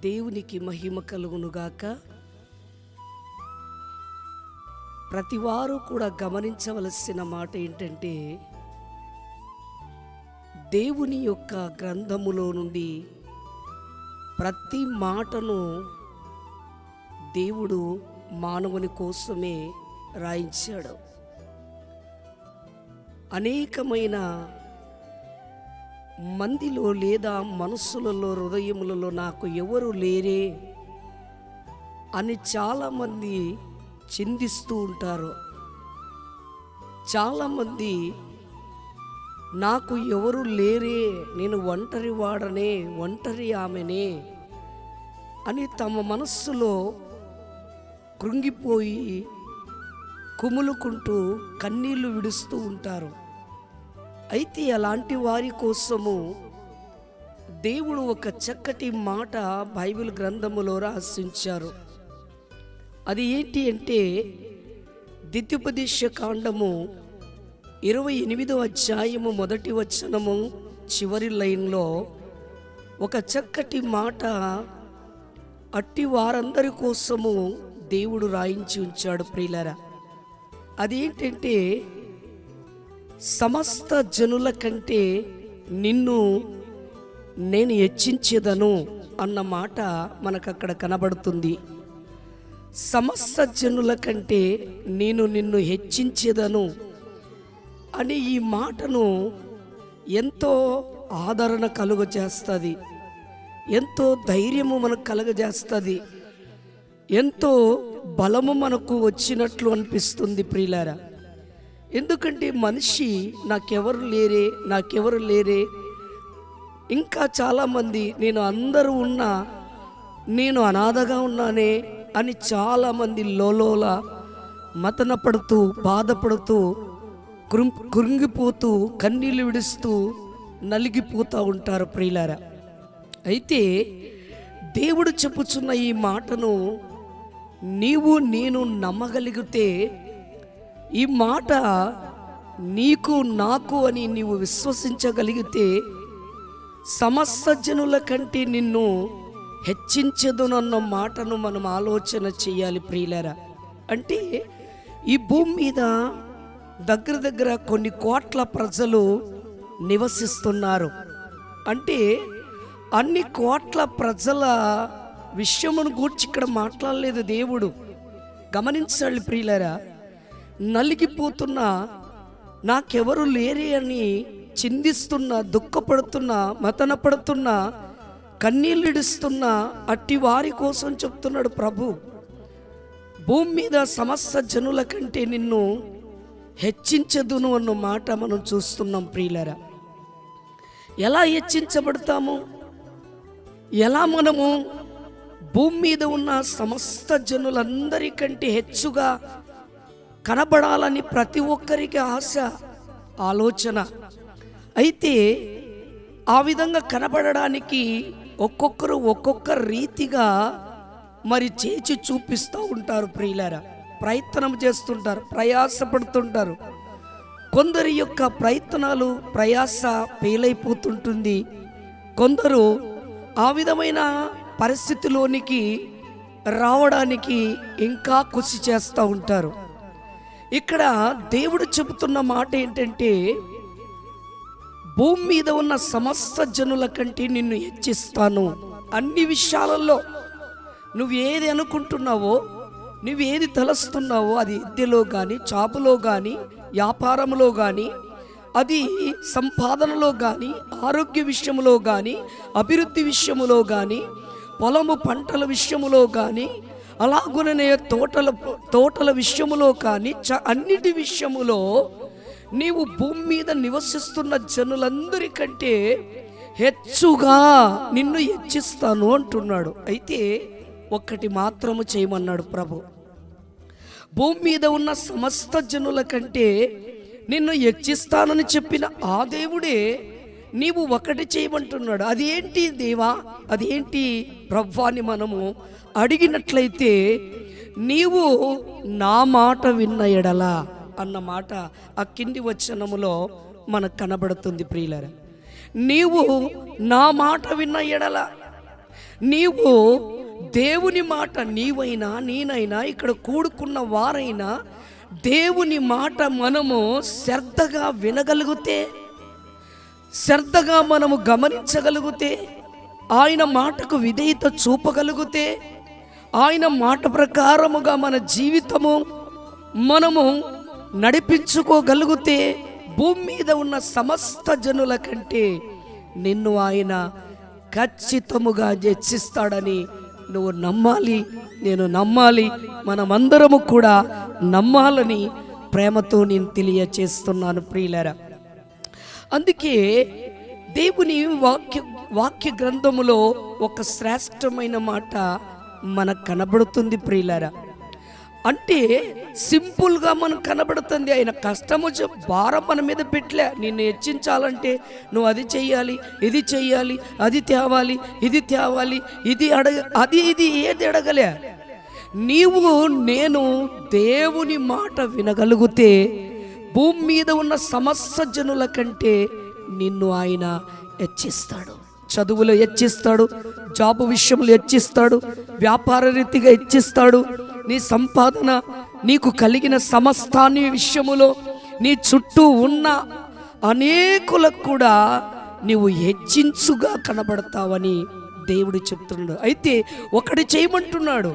దేవునికి మహిమ కలుగునుగాక. ప్రతివారు కూడా గమనించవలసిన మాట ఏంటంటే దేవుని యొక్క గ్రంథములో నుండి ప్రతి మాటను దేవుడు మానవుని కోసమే రాయించాడు. అనేకమైన మందిలో లేదా మనస్సులలో హృదయములలో నాకు ఎవరు లేరే అని చాలామంది చిందిస్తూ ఉంటారు. చాలామంది నాకు ఎవరు లేరే నేను ఒంటరి వాడనే ఒంటరి ఆమెనే అని తమ మనస్సులో కృంగిపోయి కుములుకుంటూ కన్నీళ్ళు విడుస్తూ ఉంటారు. అయితే అలాంటి వారి కోసము దేవుడు ఒక చక్కటి మాట బైబిల్ గ్రంథములో రాసించారు. అది ఏంటి అంటే దిత్యుపదేశ కాండము ఇరవై ఎనిమిదో అధ్యాయము మొదటి వచనము చివరి లైన్లో ఒక చక్కటి మాట అట్టి వారందరి కోసము దేవుడు రాయించి ఉంచాడు ప్రియులరా. అదేంటంటే సమస్త జనుల కంటే నిన్ను నేను హెచ్చించేదను అన్న మాట మనకు అక్కడ కనబడుతుంది. సమస్త జనుల కంటే నేను నిన్ను హెచ్చించేదను అని ఈ మాటను ఎంతో ఆదరణ కలుగజేస్తుంది. ఎంతో ధైర్యము మనకు కలుగజేస్తుంది. ఎంతో బలము మనకు వచ్చినట్లు అనిపిస్తుంది ప్రియులారా. ఎందుకంటే మనిషి నాకెవరు లేరే నాకెవరు లేరే. ఇంకా చాలామంది నేను అందరూ ఉన్నా నేను అనాథగా ఉన్నానే అని చాలామంది లోలోల మతన పడుతూ బాధపడుతూ కృం కృంగిపోతూ కన్నీళ్ళు విడుస్తూ నలిగిపోతూ ఉంటారు ప్రియులారా. అయితే దేవుడు చెప్పుచున్న ఈ మాటను నీవు నేను నమ్మగలిగితే ఈ మాట నీకు నాకు అని నీవు విశ్వసించగలిగితే సమస్త జనుల కంటే నిన్ను హెచ్చించదునన్న మాటను మనం ఆలోచన చేయాలి ప్రియులరా. అంటే ఈ భూమి మీద దగ్గర దగ్గర కొన్ని కోట్ల ప్రజలు నివసిస్తున్నారు. అంటే అన్ని కోట్ల ప్రజల విషయమును గూర్చి ఇక్కడ మాట్లాడలేదు దేవుడు. గమనించాలి ప్రియులరా నలిగిపోతున్నా నాకెవరు లేరే అని చిందిస్తున్నా దుఃఖపడుతున్నా మతన పడుతున్నా కన్నీళ్ళిడుస్తున్నా అట్టి వారి కోసం చెప్తున్నాడు ప్రభు. భూమి మీద సమస్త జనుల కంటే నిన్ను హెచ్చించదును అన్న మాట మనం చూస్తున్నాం ప్రియులరా. ఎలా హెచ్చించబడతాము? ఎలా మనము భూమి మీద ఉన్న సమస్త జనులందరికంటే హెచ్చుగా కనబడాలని ప్రతి ఒక్కరికి ఆశ ఆలోచన. అయితే ఆ విధంగా కనబడడానికి ఒక్కొక్కరు ఒక్కొక్క రీతిగా మరి చేచి చూపిస్తూ ఉంటారు ప్రియులారా. ప్రయత్నం చేస్తుంటారు ప్రయాసపడుతుంటారు. కొందరి యొక్క ప్రయత్నాలు ప్రయాస ఫెయిలైపోతుంటుంది కొందరు ఆ విధమైన పరిస్థితిలోనికి రావడానికి ఇంకా కృషి చేస్తూ ఉంటారు. ఇక్కడ దేవుడు చెబుతున్న మాట ఏంటంటే భూమి మీద ఉన్న సమస్త జనుల కంటే నిన్ను హెచ్చిస్తాను. అన్ని విషయాలలో నువ్వు ఏది అనుకుంటున్నావో నువ్వు ఏది తలస్తున్నావో అది విద్యలో కానీ చాపులో కానీ వ్యాపారంలో కానీ అది సంపాదనలో కానీ ఆరోగ్య విషయంలో కానీ అభివృద్ధి విషయములో కానీ పొలము పంటల విషయములో కానీ అలాగుననే తోటల తోటల విషయములో కానీ చ అన్నిటి విషయములో నీవు భూమి మీద నివసిస్తున్న జనులందరికంటే హెచ్చుగా నిన్ను హెచ్చిస్తాను అంటున్నాడు. అయితే ఒక్కటి మాత్రము చేయమన్నాడు ప్రభు. భూమి మీద ఉన్న సమస్త జనుల కంటే నిన్ను హెచ్చిస్తానని చెప్పిన ఆ దేవుడే నీవు ఒకటి చేయమంటున్నాడు. అది ఏంటి దేవా? అదేంటి ప్రవ్వాన్ని మనము అడిగినట్లయితే నీవు నా మాట విన్న ఎడల అన్న మాట ఆ కింది వచనములో మనకు కనబడుతుంది ప్రియులర. నీవు నా మాట విన్న ఎడల నీవు దేవుని మాట నీవైనా నేనైనా ఇక్కడ కూడుకున్న వారైనా దేవుని మాట మనము శ్రద్ధగా వినగలిగితే శ్రద్ధగా మనము గమనించగలిగితే ఆయన మాటకు విధేయత చూపగలిగితే ఆయన మాట ప్రకారముగా మన జీవితము మనము నడిపించుకోగలిగితే భూమి మీద ఉన్న సమస్త జనుల కంటే నిన్ను ఆయన ఖచ్చితముగా హెచ్చిస్తాడని నువ్వు నమ్మాలి నేను నమ్మాలి మనమందరము కూడా నమ్మాలని ప్రేమతో నేను తెలియచేస్తున్నాను ప్రియులరా. అందుకే దేవుని వాక్య వాక్య గ్రంథములో ఒక శ్రేష్టమైన మాట మనకు కనబడుతుంది ప్రియులారా. అంటే సింపుల్గా మనకు కనబడుతుంది. ఆయన కష్టము భారం మన మీద పెట్టలే. నిన్ను హెచ్చించాలంటే నువ్వు అది చెయ్యాలి ఇది చెయ్యాలి అది తేవాలి ఇది తేవాలి ఇది అడగ అది ఇది ఏది అడగలే. నీవు నేను దేవుని మాట వినగలిగితే భూమి మీద ఉన్న సమస్త జనుల కంటే నిన్ను ఆయన హెచ్చిస్తాడు. చదువులో హెచ్చిస్తాడు జాబు విషయంలో హెచ్చిస్తాడు వ్యాపార రీతిగా హెచ్చిస్తాడు. నీ సంపాదన నీకు కలిగిన సమస్తాన్ని విషయములో నీ చుట్టూ ఉన్న అనేకులకు కూడా నీవు హెచ్చించుగా కనబడతావని దేవుడు చెప్తున్నాడు. అయితే ఒకటి చేయమంటున్నాడు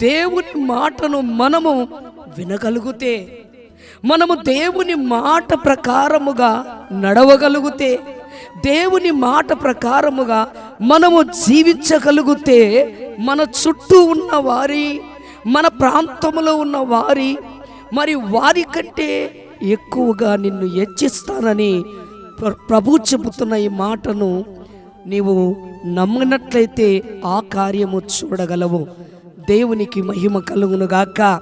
దేవుని మాటను మనము వినగలిగితే మనము దేవుని మాట ప్రకారముగా నడవగలిగితే దేవుని మాట ప్రకారముగా మనము జీవించగలిగితే మన చుట్టూ ఉన్న వారి మన ప్రాంతంలో ఉన్న వారి మరి వారి కంటే ఎక్కువగా నిన్ను హెచ్చిస్తానని ప్ర- ప్రభు చెబుతున్న ఈ మాటను నీవు నమ్మినట్లయితే ఆ కార్యము చూడగలవు. దేవునికి మహిమ కలుగునుగాక.